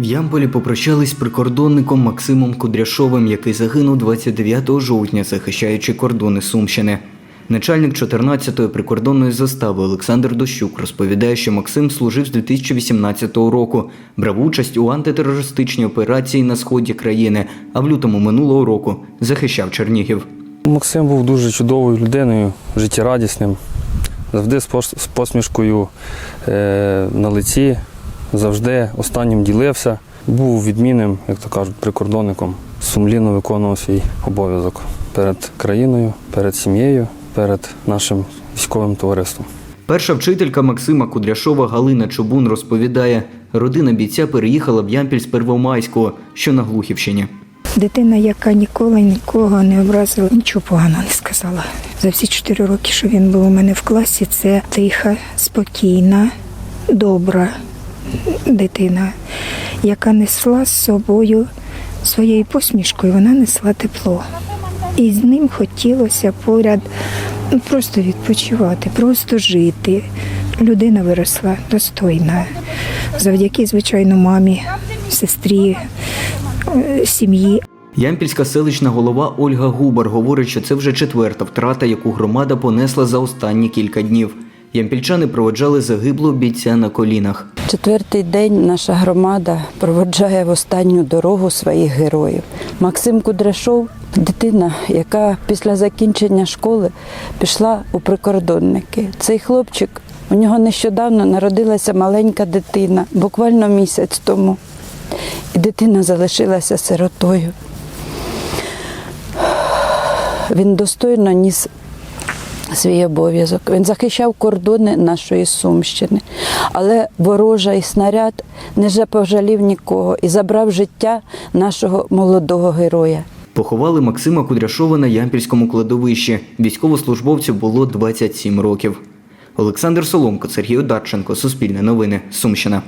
В Ямполі попрощались з прикордонником Максимом Кудряшовим, який загинув 29 жовтня, захищаючи кордони Сумщини. Начальник 14-ї прикордонної застави Олександр Дощук розповідає, що Максим служив з 2018 року, брав участь у антитерористичній операції на сході країни, а в лютому минулого року захищав Чернігів. Максим був дуже чудовою людиною, життєрадісним, завжди з посмішкою е, на лиці, завжди останнім ділився. Був відмінним, як то кажуть, прикордонником. Сумлінно виконував свій обов'язок перед країною, перед сім'єю, перед нашим військовим товариством. Перша вчителька Максима Кудряшова Галина Чубун розповідає, родина бійця переїхала в Ямпіль з Первомайського, що на Глухівщині. Дитина, яка ніколи нікого не образила, нічого поганого не сказала. За всі чотири роки, що він був у мене в класі, це тиха, спокійна, добра дитина, яка несла з собою своєю посмішкою, вона несла тепло. І з ним хотілося поряд ну, просто відпочивати, просто жити. Людина виросла достойна. Завдяки, звичайно, мамі, сестрі, е, сім'ї. Ямпільська селищна голова Ольга Губар говорить, що це вже четверта втрата, яку громада понесла за останні кілька днів. Ямпільчани проводжали загиблого бійця на колінах. Четвертий день наша громада проводжає в останню дорогу своїх героїв. Максим Кудряшов дитина, яка після закінчення школи пішла у прикордонники. Цей хлопчик, у нього нещодавно народилася маленька дитина, буквально місяць тому. І дитина залишилася сиротою. Він достойно ніс свій обов'язок. Він захищав кордони нашої Сумщини, але ворожий снаряд не пожалів нікого і забрав життя нашого молодого героя. Поховали Максима Кудряшова на Ямпільському кладовищі. Військовослужбовцю було 27 років. Олександр Соломко, Сергій Одарченко, Суспільне новини, Сумщина.